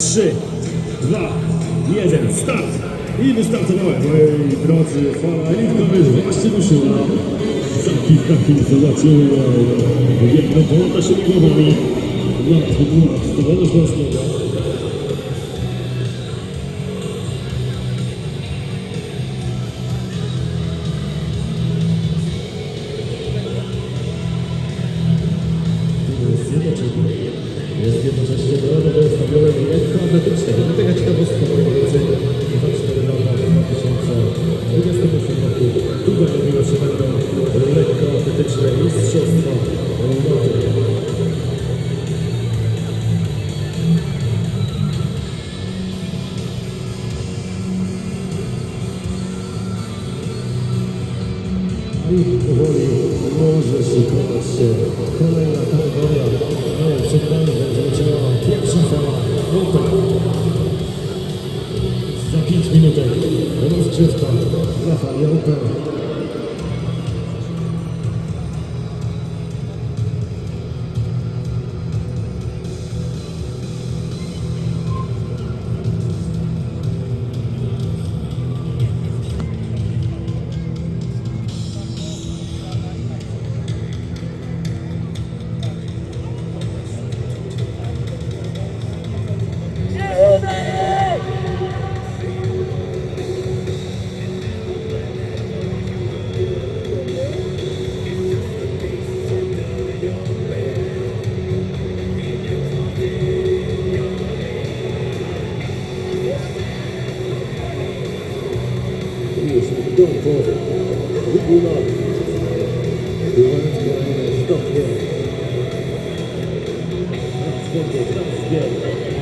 3, 2, 1, start! I wystartowałem. Moi drodzy, fala Elitkowy właśnie ruszyła. Za kilka chwil zobaczymy jedną połotę środkowami na trybunach Stadionu Śląskiego. jest zjednoczenie. Jest jednocześnie lekkoatletycznym. I taka ciekawostka moi drodzy, za 4 lata w 2028 roku tutaj odbywa się będą lekkoatletyczne mistrzostwa Europy. Już powoli może szykować się kolejna kategoria. 5 minutek rozgrzewka. Dla don't fall. We do not. The ones that are stuck there. That's what they're stuck there.